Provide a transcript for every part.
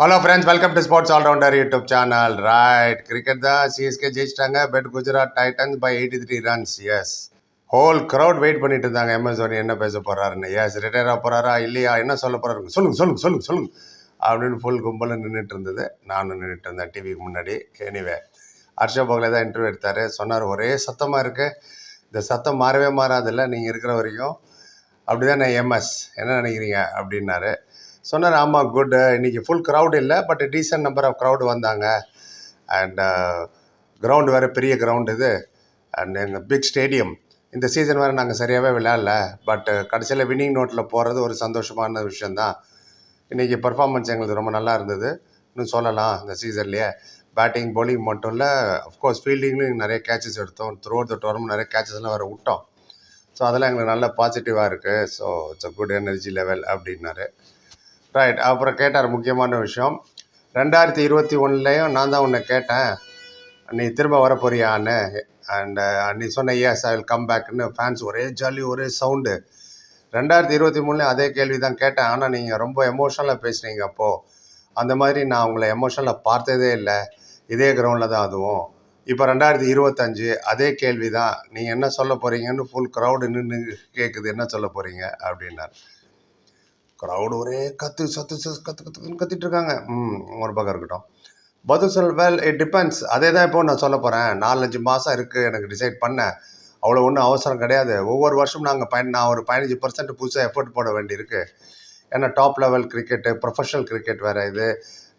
Hello friends welcome to sports allrounder YouTube channel right cricket தான் CSK ஜெயிச்சிட்டாங்க. Beat Gujarat Titans by eighty three runs as whole crowd wait பண்ணிட்டு இருந்தாங்க. MS Dhoni என்ன பேச போகிறாருன்னு S retire ஆக போகிறாரா இல்லையா? என்ன சொல்ல போறாரு சொல்லுங்கள் சொல்லுங்கள் சொல்லுங்கள் சொல்லுங்கள் அப்படின்னு ஃபுல் கும்பலில் நின்றுட்டு இருந்தது. நானும் நின்றுட்டு இருந்தேன் டிவிக்கு முன்னாடி. எனிவே ஹர்ஷ போகலே தான் இன்டர்வியூ எடுத்தார். சொன்னார் ஒரே சத்தமாக இருக்குது இந்த சத்தம் மாறவே மாறாதில்ல. நீங்கள் இருக்கிற வரைக்கும் அப்படிதான் நான் எம்எஸ் என்ன நினைக்கிறீங்க? அப்படின்னாரு. சொன்னார் ஆமாம் குட் இன்னைக்கு ஃபுல் க்ரௌடு இல்லை but decent number of crowd வந்தாங்க. அண்ட் கிரவுண்ட் வேறு பெரிய கிரவுண்ட் இது. அண்ட் எங்கள் பிக் ஸ்டேடியம் இந்த சீசன் வேறு நாங்கள் சரியாகவே விளையாடல. பட் கடைசியில் வின்னிங் நோட்டில் போகிறது ஒரு சந்தோஷமான விஷயந்தான் இன்றைக்கி பர்ஃபார்மன்ஸ் எங்களுக்கு ரொம்ப நல்லா இருந்தது. இன்னும் சொல்லலாம் இந்த சீசன்லேயே பேட்டிங் பவுலிங் மட்டும் இல்லை அஃப்கோர்ஸ் ஃபீல்டிங்லையும் நிறைய கேச்சஸ் எடுத்தோம். த்ரூ த டோர்னமெண்ட் நிறைய கேச்சஸ்லாம் வேறு விட்டோம். ஸோ அதெல்லாம் எங்களுக்கு நல்ல பாசிட்டிவாக இருக்குது so it's a good energy level அப்படின்னாரு. ரைட் அப்புறம் கேட்டார் முக்கியமான விஷயம். ரெண்டாயிரத்தி இருபத்தி ஒன்றுலேயும் நான் தான் உன்னை கேட்டேன். நீ திரும்ப வர போறியான்னு அண்ட் uh, நீ சொன்ன எஸ் ஐ வில் கம் பேக்னு ஃபேன்ஸ் ஒரே ஜாலி ஒரே சவுண்டு ரெண்டாயிரத்தி இருபத்தி மூணுலேயும் அதே கேள்வி தான் கேட்டேன். ஆனால் நீங்கள் ரொம்ப எமோஷனலாக பேசுனீங்க அப்போது அந்த மாதிரி நான் உங்களை எமோஷனலாக பார்த்ததே இல்லை. இதே கிரவுண்டில் தான் அதுவும். இப்போ ரெண்டாயிரத்தி இருபத்தஞ்சு அதே கேள்வி தான். நீங்கள் என்ன சொல்ல போகிறீங்கன்னு ஃபுல் க்ரௌடு நின்று கேட்குது என்ன சொல்ல போகிறீங்க அப்படின்னார். க்ரௌடு ஒரே கத்து சத்து சத்து கத்து கத்துன்னு கத்திட்டு இருக்காங்க ம் ஒரு பக்கம் இருக்கட்டும். பதில் சொல் வெல் இட் டிபெண்ட்ஸ் அதே தான் இப்போ நான் சொல்ல போகிறேன் நாலஞ்சு மாதம் இருக்குது எனக்கு டிசைட் பண்ண. அவ்வளோ ஒன்றும் அவசரம் கிடையாது. ஒவ்வொரு வருஷம் நாங்கள் பயன் நான் ஒரு பதினஞ்சு பர்சன்ட் புதுசாக எஃபர்ட் போட வேண்டியிருக்கு. ஏன்னா top level cricket professional cricket வேறு இது.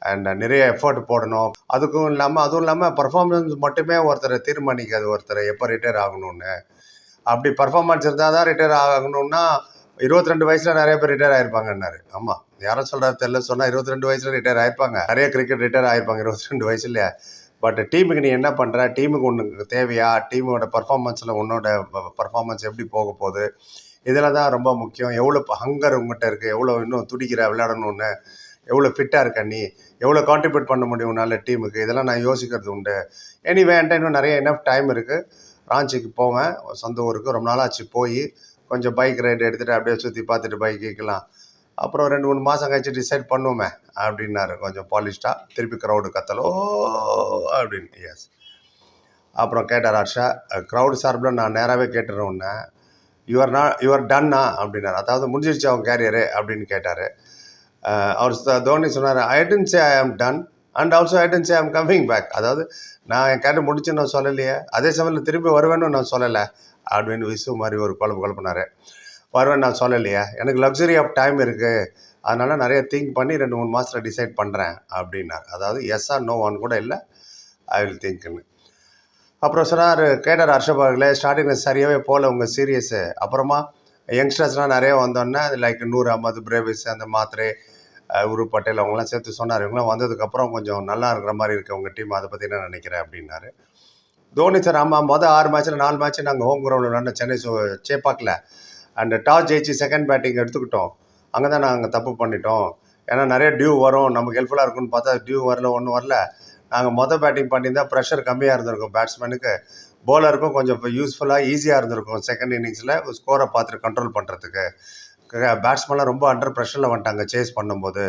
அண்ட் நிறைய எஃபர்ட் போடணும். அதுக்கும் இல்லாமல் அதுவும் இல்லாமல் பர்ஃபார்மன்ஸ் மட்டுமே ஒருத்தரை தீர்மானிக்காது. ஒருத்தரை எப்போ ரிட்டையர் ஆகணும்னு. அப்படி பர்ஃபார்மன்ஸ் இருந்தால் தான் ரிட்டையர் ஆகணும்னா இருபத்தி ரெண்டு வயசில் நிறைய பேர் ரிட்டையர் ஆயிருப்பாங்கன்னாரு. ஆமாம் யாரும் சொல்கிறாரு தெரியல சொன்னால் இருபத்தி ரெண்டு வயசில் ரிட்டையர் ஆயிருப்பாங்க. நிறைய கிரிக்கெட் ரிட்டையர் ஆயிருப்பாங்க இருபத்தி ரெண்டு வயசுல பட் டீமுக்கு நீ என்ன பண்ணுற டீமுக்கு ஒன்று தேவையா? டீமோட பர்ஃபார்மன்ஸில் உன்னோட பர்ஃபார்மன்ஸ் எப்படி போக போகுது? இதில் தான் ரொம்ப முக்கியம். எவ்வளோ ஹங்கர் உங்கள்கிட்ட இருக்குது எவ்வளோ இன்னும் துடிக்கிற விளையாடணும்னு? எவ்வளோ ஃபிட்டாக இருக்க நீ? எவ்வளோ கான்ட்ரிபியூட் பண்ண முடியும் நல்ல டீமுக்கு இதெல்லாம் நான் யோசிக்கிறது உண்டு. எனிவே என்கிட்ட இன்னும் நிறைய என்ன டைம் இருக்குது ராஞ்சிக்கு போவேன் சொந்த ஊருக்கு. ரொம்ப நாளாச்சு போய் கொஞ்சம் பைக் ரைடு எடுத்துகிட்டு அப்படியே சுற்றி பார்த்துட்டு பைக் கேட்கலாம். அப்புறம் ரெண்டு மூணு மாதம் கழிச்சு டிசைட் பண்ணுவோமே அப்படின்னாரு. கொஞ்சம் பாலிஷ்டாக திருப்பி க்ரௌடு கத்தலோ அப்படின்னு. எஸ் அப்புறம் கேட்டார் ஹர்ஷா க்ரௌடு சார்பில் நான் நேராகவே கேட்டுறேன் உன்னை. யுவர் நா யுவர் டன்னா அப்படின்னாரு. அதாவது முடிஞ்சிருச்சு அவன் கேரியரு அப்படின்னு கேட்டார். அவர் தோனி சொன்னார் ஐ tend say I am done and also I tend say am coming back அதாவது நான் என் கேரியர் முடிச்சுன்னு நான் சொல்லலையே. அதே சமயத்தில் திரும்பி வருவேன்னு நான் சொல்லலை. அப்படின்னு விசு மாதிரி ஒரு குழப்பு குழப்பினார் வருவேன் நான் சொல்லலையா. எனக்கு லக்ஸரி ஆஃப் டைம் இருக்குது அதனால் நிறைய திங்க் பண்ணி ரெண்டு மூணு மாதத்தில் டிசைட் பண்ணுறேன் அப்படின்னார். அதாவது எஸ்ஆர் நோ ஒன் கூட இல்லை. ஐ வில் திங்க்னு அப்புறம் சொன்னார் கேட்டார் ஹர்ஷபாகலே ஸ்டார்டிங்கில் சரியாகவே போகல உங்கள் சீரியஸு அப்புறமா யங்ஸ்டர்ஸ்லாம் நிறைய வந்தோன்னே லைக் நூறு அமது பிரேவிஸ் அந்த மாத்திரை உரு பட்டேல் அவங்களாம் சேர்த்து சொன்னார். இவங்களாம் வந்ததுக்கப்புறம் கொஞ்சம் நல்லா இருக்கிற மாதிரி இருக்குது உங்கள் டீம் அதை பற்றி என்ன நினைக்கிறேன் அப்படின்னாரு. தோனி சார் ஆமாம் மொதல் ஆறு மேட்ச்சில் நாலு மேட்ச் நாங்கள் ஹோம் கிரவுண்டில் விளாண்ட சென்னை சேப்பாக்கில். அண்ட் டாஸ் ஜெயிச்சு செகண்ட் பேட்டிங் எடுத்துக்கிட்டோம். அங்கே தான் நாங்கள் தப்பு பண்ணிட்டோம். ஏன்னா நிறைய டியூ வரும். நமக்கு ஹெல்ப்ஃபுல்லாக இருக்கும்னு பார்த்தா டியூ வரல ஒன்றும் வரல. நாங்கள் மொதல் பேட்டிங் பண்ணியிருந்தால் ப்ரெஷர் கம்மியாக இருந்திருக்கும் பேட்ஸ்மேனுக்கு போலருக்கும் கொஞ்சம் கொஞ்சம் யூஸ்ஃபுல்லாக ஈஸியாக இருந்திருக்கும் செகண்ட் இன்னிங்ஸில் ஸ்கோரை பார்த்துட்டு கண்ட்ரோல் பண்ணுறதுக்கு பேட்ஸ்மேன்லாம் ரொம்ப அண்டர் ப்ரெஷரில் வந்துட்டாங்க சேஸ் பண்ணும்போது.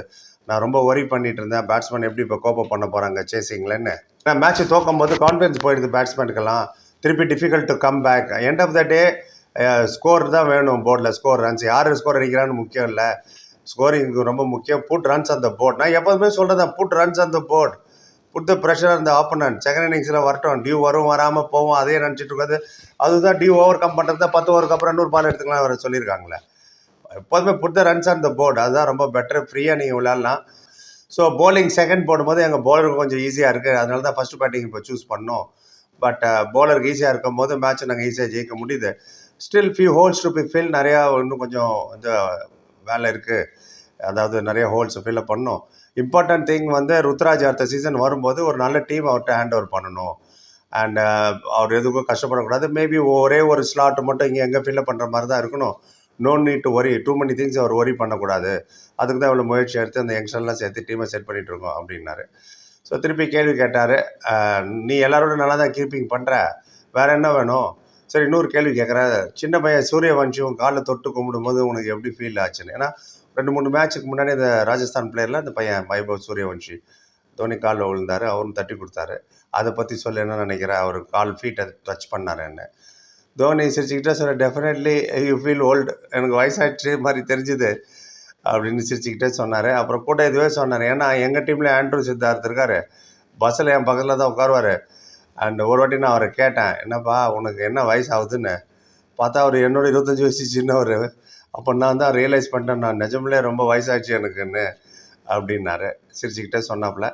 நான் ரொம்ப ஒரி பண்ணிட்டு இருந்தேன் பேட்ஸ்மேன் எப்படி இப்போ கோப்பப் பண்ண போகிறாங்க சேசிங்லன்னு நான் மேட்ச் தோக்கும் போது கான்ஃபிடன்ஸ் போயிடுது பேட்ஸ்மேனுக்கெல்லாம் திருப்பி difficult to come back end of the day score தான் வேணும் போர்டில் ஸ்கோர் ரன்ஸ் யார் ஸ்கோர் அடிக்கிறான்னு முக்கியம் இல்லை. ஸ்கோரிங் ரொம்ப முக்கியம். புட் ரன்ஸ் அந்த போர்ட் நான் எப்போதுமே சொல்கிறேன் புட் ரன்ஸ் அந்த போர்ட் புட் த ப்ரெஷர் அந்த ஆப்பனன்ட் செகண்ட் இன்னிங்ஸில் வரட்டும். டியூ வரும் வராமல் போவோம். அதே நினச்சிட்டு இருக்காது. அதுதான் டியூ ஓவர் கம் பண்ணுறது தான் பத்து ஓவருக்கு அப்புறம் நூறு பால் எடுத்துக்கலாம் அவர் சொல்லியிருக்காங்களே. எப்போதுமே put the runs on the board அதுதான் ரொம்ப பெட்டர் ஃப்ரீயாக நீங்கள் விளாட்லாம் ஸோ போலிங் செகண்ட் போடும்போது எங்கள் போலருக்கு கொஞ்சம் ஈஸியாக இருக்குது அதனால தான் ஃபஸ்ட்டு பேட்டிங் இப்போ சூஸ் பண்ணோம். பட் போலருக்கு ஈஸியாக இருக்கும் போது மேட்ச்சை நாங்கள் ஈஸியாக ஜெயிக்க முடியுது. Still few holes to be fill நிறையா இன்னும் கொஞ்சம் இந்த வேலை இருக்குது அதாவது நிறைய ஹோல்ஸ் ஃபில்அப் பண்ணணும் இம்பார்ட்டன்ட் திங் வந்து ருத்ராஜ் அடுத்த சீசன் வரும்போது ஒரு நல்ல டீம் அவர்கிட்ட ஹேண்ட் ஓவர் பண்ணணும். அண்ட் அவர் எதுக்கும் கஷ்டப்படக்கூடாது. மேபி ஒரே ஒரு ஸ்லாட் மட்டும் இங்கே எங்கே ஃபில்அப் பண்ணுற மாதிரி தான் இருக்கணும். No need to worry too many things our worry பண்ணக்கூடாது. அதுக்கு தான் இவ்வளோ முயற்சி எடுத்து அந்த யங்ஸ்டர்லாம் சேர்த்து டீமை செட் பண்ணிகிட்ருக்கோம் இருக்கோம் அப்படின்னாரு. ஸோ திருப்பி கேள்வி கேட்டார். நீ எல்லாரோட நல்லா தான் கீப்பிங் பண்ணுற வேற என்ன வேணும்? சரி இன்னொரு கேள்வி கேட்குறேன் சின்ன பையன் சூரியவன்ஷியும் காலில் தொட்டு கும்பிடும்போது உனக்கு எப்படி ஃபீல் ஆச்சுன்னு? ஏன்னா ரெண்டு மூணு மேட்ச்சுக்கு முன்னாடி இந்த ராஜஸ்தான் பிளேயரில் அந்த பையன் வைபவ் சூரியவன்ஷி தோனி காலில் விழுந்தார். அவரும் தட்டி கொடுத்தாரு. அதை பற்றி சொல்ல என்ன நினைக்கிறேன் அவர் கால் ஃபீட்டை டச் பண்ணார் என்ன? தோனி சிரிச்சுக்கிட்டே சொல்ல டெஃபினெட்லி யூ ஃபீல் ஓல்டு எனக்கு வயசாயிடுச்சு மாதிரி தெரிஞ்சுது அப்படின்னு சிரிச்சுக்கிட்டே சொன்னார். அப்புறம் கூட இதுவே சொன்னார். ஏன்னா எங்கள் டீமில் ஆண்ட்ரூ சித்தார்த் இருக்கார். பஸ்ஸில் என் பக்கத்தில் தான் உட்காருவார். அண்ட் ஒரு வாட்டி நான் அவரை கேட்டேன் என்னப்பா உனக்கு என்ன வயசு ஆகுதுன்னு பார்த்தா அவர் என்னோட இருபத்தஞ்சி வயசு சின்னவர். அப்போ நான் தான் ரியலைஸ் பண்ணிட்டேன் நான் நிஜம்லே ரொம்ப வயசாகிடுச்சு எனக்குன்னு அப்படின்னாரு. சிரிச்சுக்கிட்டே சொன்னாப்புல.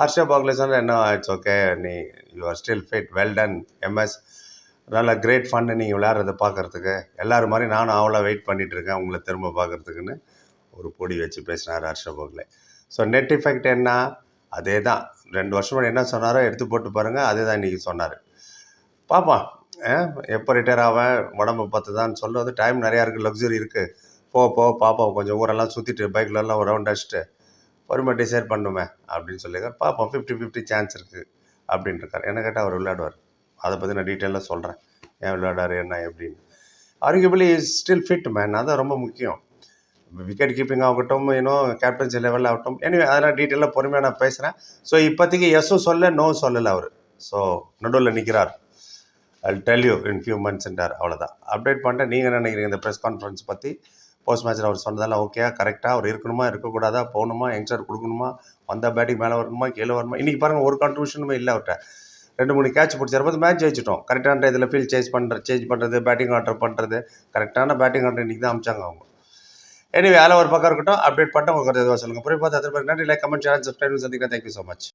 ஹர்ஷா பாக்லே சொன்னால் என்ன இட்ஸ் ஓகே நீ you are still fit well done MS நல்ல கிரேட் ஃபன்னு நீங்கள் விளையாடுறத பார்க்குறதுக்கு எல்லோரும் மாதிரி நானும் அவளாக வெயிட் பண்ணிகிட்ருக்கேன் இருக்கேன் உங்களை திரும்ப பார்க்குறதுக்குன்னு ஒரு பொடி வச்சு பேசினார் Harsha Bhogle so net effect என்ன? அதே தான் ரெண்டு வருஷம் என்ன சொன்னாரோ எடுத்து போட்டு பாருங்கள் அதே தான் இன்றைக்கி சொன்னார் பார்ப்பான் எப்போ ரிட்டையர் ஆவேன் உடம்பு பார்த்துதான்னு சொல்லுவது டைம் நிறையா இருக்குது லக்ஸுரி இருக்குது போ போ பாப்போம். கொஞ்சம் ஊரெல்லாம் சுற்றிட்டு பைக்லலாம் ஒரு ரவுண்ட் அடிச்சுட்டு பொறுமை டிசைட் பண்ணுமே அப்படின்னு சொல்லியிருக்காரு. பார்ப்போம் ஃபிஃப்டி ஃபிஃப்டி சான்ஸ் இருக்குது அப்படின்னு இருக்கார் என்ன கேட்டால் அவர் விளையாடுவார். அதை பற்றி நான் டீட்டெயிலாக சொல்கிறேன் ஏன் விளையாடாரு என்ன எப்படின்னு. Arguably is still fit man அதான் ரொம்ப முக்கியம். விக்கெட் கீப்பிங் ஆகட்டும் இன்னும் கேப்டன்சி லெவலில் ஆகட்டும். எனவே அதெல்லாம் டீட்டெயிலாக பொறுமையாக நான் பேசுகிறேன் ஸோ இப்போதைக்கு எஸ்ஸும் சொல்ல நோ சொல்லலை அவர். ஸோ நடுவில் நிற்கிறார் I tell you in few மந்த்ஸ்ன்றார் அவ்வளோதான் அப்டேட் பண்ணிட்டேன். நீங்கள் என்ன நினைக்கிறீங்க? இந்த ப்ரெஸ் கான்ஃபரன்ஸ் பற்றி போஸ்ட் மேட்ச்சில் அவர் சொன்னதெல்லாம் ஓகே கரெக்டாக அவர் இருக்கணுமா இருக்கக்கூடாதா? போகணுமா? யங்ஸ்டர் கொடுக்கணுமா? வந்தால் பேட்டிங் மேலே வரணுமா? கீழே வரணுமா? இன்றைக்கி பாருங்கள் ஒரு கான்ட்ரிபியூஷனுமே இல்லை அவர்கிட்ட ரெண்டு மூணு கேட்ச் பிடிச்சிருப்போம் மேட்ச் ஜெயிச்சிட்டோம். கரெக்டான இதில் ஃபீல் சேஞ்ச் பண்ணுற சேஞ்ச் பண்ணுறது பேட்டிங் ஆர்டர் பண்ணுறது கரெக்டான பேட்டிங் ஆர்டர் இன்றைக்கி தான் அமிச்சாங்க அவங்க. எனிவே அதில் ஒரு பக்கம் இருக்கட்டும். அப்டேட் பண்ணிட்டு உங்களுக்கு எதுவாக சொல்லுங்கள் புரிய பார்த்து அது நன்றி. லைக் கமெண்ட் சேனல் சப்ஸ்கிரைப் சந்திக்கிறேன். Thank you so much